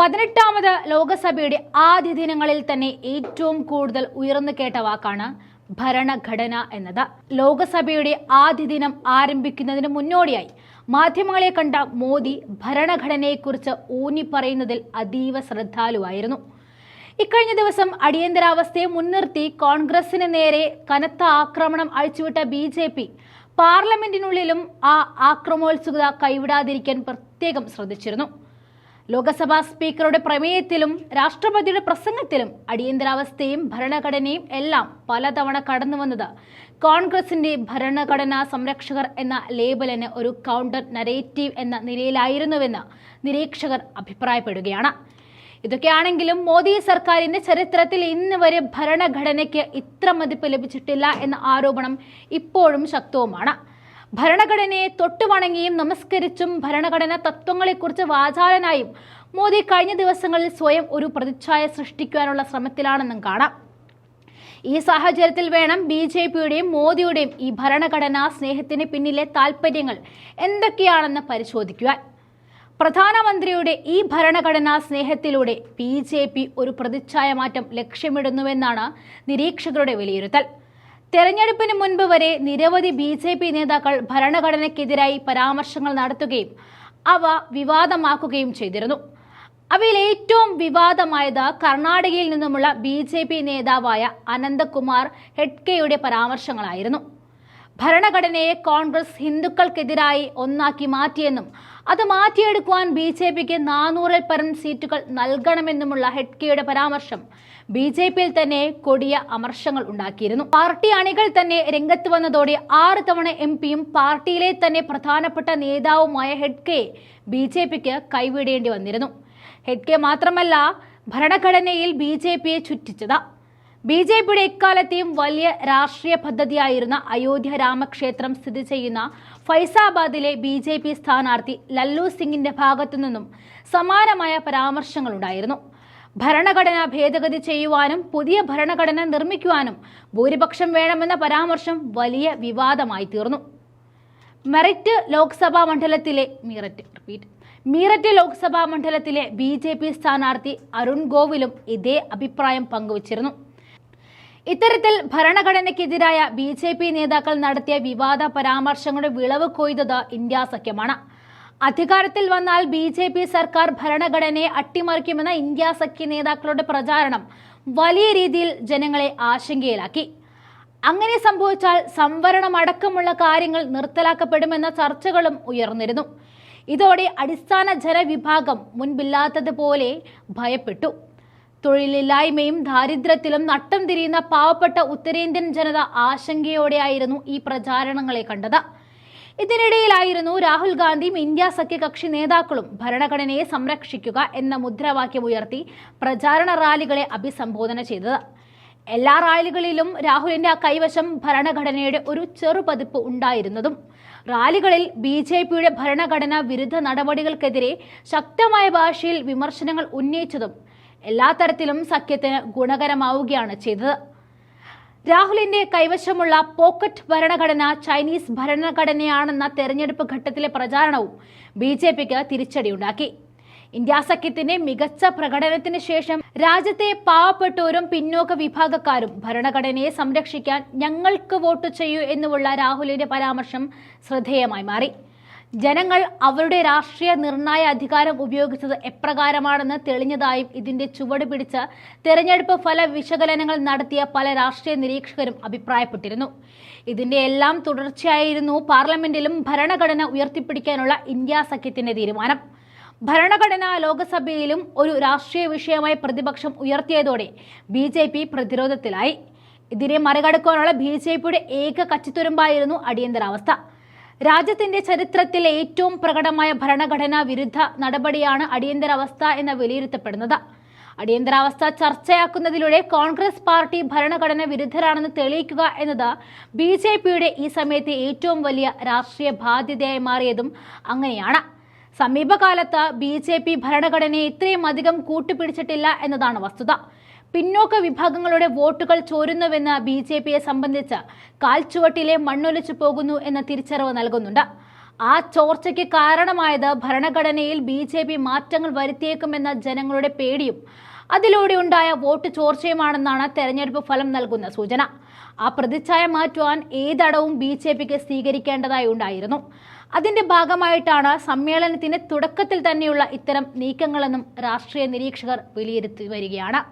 പതിനെട്ടാമത് ലോകസഭയുടെ ആദ്യ ദിനങ്ങളിൽ തന്നെ ഏറ്റവും കൂടുതൽ ഉയർന്നു കേട്ട വാക്കാണ് ഭരണഘടന എന്നത്. ലോകസഭയുടെ ആദ്യ ദിനം ആരംഭിക്കുന്നതിന് മുന്നോടിയായി മാധ്യമങ്ങളെ കണ്ട മോദി ഭരണഘടനയെക്കുറിച്ച് ഊന്നി പറയുന്നതിൽ അതീവ ശ്രദ്ധാലുവായിരുന്നു. ഇക്കഴിഞ്ഞ ദിവസം അടിയന്തരാവസ്ഥയെ മുൻനിർത്തി കോൺഗ്രസിന് നേരെ കനത്ത ആക്രമണം അഴിച്ചുവിട്ട ബി ജെ പി പാർലമെന്റിനുള്ളിലും ആ ആക്രമോത്സുകത കൈവിടാതിരിക്കാൻ പ്രത്യേകം ശ്രദ്ധിച്ചിരുന്നു. ലോക്സഭാ സ്പീക്കറുടെ പ്രമേയത്തിലും രാഷ്ട്രപതിയുടെ പ്രസംഗത്തിലും അടിയന്തരാവസ്ഥയും ഭരണഘടനയും എല്ലാം പലതവണ കടന്നു വന്നത് കോൺഗ്രസിന്റെ ഭരണഘടനാ സംരക്ഷകർ എന്ന ലേബലിന് ഒരു കൗണ്ടർ നരേറ്റീവ് എന്ന നിലയിലായിരുന്നുവെന്ന് നിരീക്ഷകർ അഭിപ്രായപ്പെടുകയാണ്. ഇതൊക്കെയാണെങ്കിലും മോദി സർക്കാരിന്റെ ചരിത്രത്തിൽ ഇന്ന് വരെ ഭരണഘടനയ്ക്ക് ഇത്ര മതിപ്പ് ലഭിച്ചിട്ടില്ല എന്ന ആരോപണം ഇപ്പോഴും ശക്തവുമാണ്. ഭരണഘടനയെ തൊട്ടുവണങ്ങിയും നമസ്കരിച്ചും ഭരണഘടനാ തത്വങ്ങളെക്കുറിച്ച് വാചാലനായും മോദി കഴിഞ്ഞ ദിവസങ്ങളിൽ സ്വയം ഒരു പ്രതിച്ഛായ സൃഷ്ടിക്കുവാനുള്ള ശ്രമത്തിലാണെന്നും കാണാം. ഈ സാഹചര്യത്തിൽ വേണം ബി ജെ പിയുടെയും മോദിയുടെയും ഈ ഭരണഘടനാ സ്നേഹത്തിന് പിന്നിലെ താല്പര്യങ്ങൾ എന്തൊക്കെയാണെന്ന് പരിശോധിക്കുവാൻ. പ്രധാനമന്ത്രിയുടെ ഈ ഭരണഘടനാ സ്നേഹത്തിലൂടെ ബി ജെ പി ഒരു പ്രതിച്ഛായ മാറ്റം ലക്ഷ്യമിടുന്നുവെന്നാണ് നിരീക്ഷകരുടെ വിലയിരുത്തൽ. തെരഞ്ഞെടുപ്പിന് മുൻപ് വരെ നിരവധി ബി ജെ പി നേതാക്കൾ ഭരണഘടനയ്ക്കെതിരായി പരാമർശങ്ങൾ നടത്തുകയും അവ വിവാദമാക്കുകയും ചെയ്തിരുന്നു. അവയിൽ ഏറ്റവും വിവാദമായത് കർണാടകയിൽ നിന്നുമുള്ള ബി നേതാവായ അനന്തകുമാർ ഹെഡ്കെയുടെ പരാമർശങ്ങളായിരുന്നു. ഭരണഘടനയെ കോൺഗ്രസ് ഹിന്ദുക്കൾക്കെതിരായി ഒന്നാക്കി മാറ്റിയെന്നും അത് മാറ്റിയെടുക്കുവാൻ ബി ജെ പിക്ക് നാനൂറിൽ പരം സീറ്റുകൾ നൽകണമെന്നുമുള്ള ഹെഡ്കെയുടെ പരാമർശം ബി ജെ പിയിൽ തന്നെ കൊടിയ അമർശങ്ങൾ ഉണ്ടാക്കിയിരുന്നു. പാർട്ടി അണികൾ തന്നെ രംഗത്ത് വന്നതോടെ ആറ് തവണ എം പിയും പാർട്ടിയിലെ തന്നെ പ്രധാനപ്പെട്ട നേതാവുമായ ഹെഡ്കെ ബി ജെ പിക്ക് കൈവിടേണ്ടി വന്നിരുന്നു. ഹെഡ്കെ മാത്രമല്ല ഭരണഘടനയിൽ ബി ജെ പിയെ ചുറ്റിച്ചത്. ബി ജെ പിയുടെ എക്കാലത്തെയും വലിയ രാഷ്ട്രീയ പദ്ധതിയായിരുന്ന അയോധ്യ രാമക്ഷേത്രം സ്ഥിതി ചെയ്യുന്ന ഫൈസാബാദിലെ ബി ജെ പി സ്ഥാനാർത്ഥി ലല്ലു സിംഗിന്റെ ഭാഗത്തു നിന്നും സമാനമായ പരാമർശങ്ങളുണ്ടായിരുന്നു. ഭരണഘടന ഭേദഗതി ചെയ്യുവാനും പുതിയ ഭരണഘടന നിർമ്മിക്കുവാനും ഭൂരിപക്ഷം വേണമെന്ന പരാമർശം വലിയ വിവാദമായി തീർന്നു. മെറിറ്റ് ലോക്സഭാ മണ്ഡലത്തിലെ മീററ്റ് റിപ്പീറ്റ് മീററ്റ് ലോക്സഭാ മണ്ഡലത്തിലെ ബി സ്ഥാനാർത്ഥി അരുൺ ഗോവിലും ഇതേ അഭിപ്രായം പങ്കുവച്ചിരുന്നു. ഇത്തരത്തിൽ ഭരണഘടനയ്ക്കെതിരായ ബി ജെ പി നേതാക്കൾ നടത്തിയ വിവാദ പരാമർശങ്ങളുടെ വിളവ് കൊയ്തത് ഇന്ത്യ സഖ്യമാണ്. അധികാരത്തിൽ വന്നാൽ ബി ജെ പി സർക്കാർ ഭരണഘടനയെ അട്ടിമറിക്കുമെന്ന ഇന്ത്യ സഖ്യ നേതാക്കളുടെ പ്രചാരണം വലിയ രീതിയിൽ ജനങ്ങളെ ആശങ്കയിലാക്കി. അങ്ങനെ സംഭവിച്ചാൽ സംവരണം അടക്കമുള്ള കാര്യങ്ങൾ നിർത്തലാക്കപ്പെടുമെന്ന ചർച്ചകളും ഉയർന്നിരുന്നു. ഇതോടെ അടിസ്ഥാന ജനവിഭാഗം മുൻപില്ലാത്തതുപോലെ ഭയപ്പെട്ടു. തൊഴിലില്ലായ്മയും ദാരിദ്ര്യത്തിലും നട്ടം തിരിയുന്ന പാവപ്പെട്ട ഉത്തരേന്ത്യൻ ജനത ആശങ്കയോടെയായിരുന്നു ഈ പ്രചാരണങ്ങളെ കണ്ടത്. ഇതിനിടയിലായിരുന്നു രാഹുൽ ഗാന്ധിയും ഇന്ത്യ സഖ്യകക്ഷി നേതാക്കളും ഭരണഘടനയെ സംരക്ഷിക്കുക എന്ന മുദ്രാവാക്യം ഉയർത്തി പ്രചാരണ റാലികളെ അഭിസംബോധന ചെയ്തത്. എല്ലാ റാലികളിലും രാഹുലിന്റെ കൈവശം ഭരണഘടനയുടെ ഒരു ചെറുപതിപ്പ് ഉണ്ടായിരുന്നതും. റാലികളിൽ ബി ജെ പിയുടെ ഭരണഘടനാ വിരുദ്ധ നടപടികൾക്കെതിരെ ശക്തമായ ഭാഷയിൽ വിമർശനങ്ങൾ ഉന്നയിച്ചതും എല്ലാ തരത്തിലും സഖ്യത്തിന് ഗുണകരമാവുകയാണ് ചെയ്തത്. രാഹുലിന്റെ കൈവശമുള്ള പോക്കറ്റ് ഭരണഘടന ചൈനീസ് ഭരണഘടനയാണെന്ന തെരഞ്ഞെടുപ്പ് ഘട്ടത്തിലെ പ്രചാരണവും ബി ജെ പിക്ക് തിരിച്ചടിയുണ്ടാക്കി. ഇന്ത്യ സഖ്യത്തിന്റെ മികച്ച പ്രകടനത്തിന് ശേഷം രാജ്യത്തെ പാവപ്പെട്ടവരും പിന്നോക്ക വിഭാഗക്കാരും ഭരണഘടനയെ സംരക്ഷിക്കാൻ ഞങ്ങൾക്ക് വോട്ട് ചെയ്യൂ എന്നുമുള്ള രാഹുലിന്റെ പരാമർശം ശ്രദ്ധേയമായി മാറി. ജനങ്ങൾ അവരുടെ രാഷ്ട്രീയ നിർണായ അധികാരം ഉപയോഗിച്ചത് എപ്രകാരമാണെന്ന് തെളിഞ്ഞതായും ഇതിന്റെ ചുവട് പിടിച്ച് തെരഞ്ഞെടുപ്പ് ഫല വിശകലനങ്ങൾ നടത്തിയ പല രാഷ്ട്രീയ നിരീക്ഷകരും അഭിപ്രായപ്പെട്ടിരുന്നു. ഇതിന്റെ എല്ലാം തുടർച്ചയായിരുന്നു പാർലമെന്റിലും ഭരണഘടന ഉയർത്തിപ്പിടിക്കാനുള്ള ഇന്ത്യ സഖ്യത്തിന്റെ തീരുമാനം. ഭരണഘടന ലോകസഭയിലും ഒരു രാഷ്ട്രീയ വിഷയമായി പ്രതിപക്ഷം ഉയർത്തിയതോടെ ബി ജെ പി പ്രതിരോധത്തിലായി. ഇതിനെ മറികടക്കാനുള്ള ബി ജെ പിയുടെ ഏക കച്ചിത്തുരുമ്പായിരുന്നു അടിയന്തരാവസ്ഥ. രാജ്യത്തിന്റെ ചരിത്രത്തിൽ ഏറ്റവും പ്രകടമായ ഭരണഘടനാ വിരുദ്ധ നടപടിയാണ് അടിയന്തരാവസ്ഥ എന്ന് വിലയിരുത്തപ്പെടുന്നത്. അടിയന്തരാവസ്ഥ ചർച്ചയാക്കുന്നതിലൂടെ കോൺഗ്രസ് പാർട്ടി ഭരണഘടന വിരുദ്ധരാണെന്ന് തെളിയിക്കുക എന്നത് ബി ജെ പിയുടെ ഈ സമയത്തെ ഏറ്റവും വലിയ രാഷ്ട്രീയ ബാധ്യതയായി മാറിയതും അങ്ങനെയാണ്. സമീപകാലത്ത് ബി ജെ പി ഭരണഘടനയെ ഇത്രയും അധികം കൂട്ടുപിടിച്ചിട്ടില്ല എന്നതാണ് വസ്തുത. പിന്നോക്ക വിഭാഗങ്ങളുടെ വോട്ടുകൾ ചോരുന്നുവെന്ന് ബി ജെ പിയെ സംബന്ധിച്ച് കാൽച്ചുവട്ടിലെ മണ്ണൊലിച്ചു പോകുന്നു എന്ന തിരിച്ചറിവ് നൽകുന്നുണ്ട്. ആ ചോർച്ചയ്ക്ക് കാരണമായത് ഭരണഘടനയിൽ ബി ജെ പി മാറ്റങ്ങൾ വരുത്തിയേക്കുമെന്ന ജനങ്ങളുടെ പേടിയും അതിലൂടെ ഉണ്ടായ വോട്ട് ചോർച്ചയുമാണെന്നാണ് തെരഞ്ഞെടുപ്പ് ഫലം നൽകുന്ന സൂചന. ആ പ്രതിച്ഛായ മാറ്റുവാൻ ഏതടവും ബി ജെ പിക്ക് സ്വീകരിക്കേണ്ടതായി ഉണ്ടായിരുന്നു. അതിന്റെ ഭാഗമായിട്ടാണ് സമ്മേളനത്തിന് തുടക്കത്തിൽ തന്നെയുള്ള ഇത്തരം നീക്കങ്ങളെന്നും രാഷ്ട്രീയ നിരീക്ഷകർ വിലയിരുത്തി വരികയാണ്.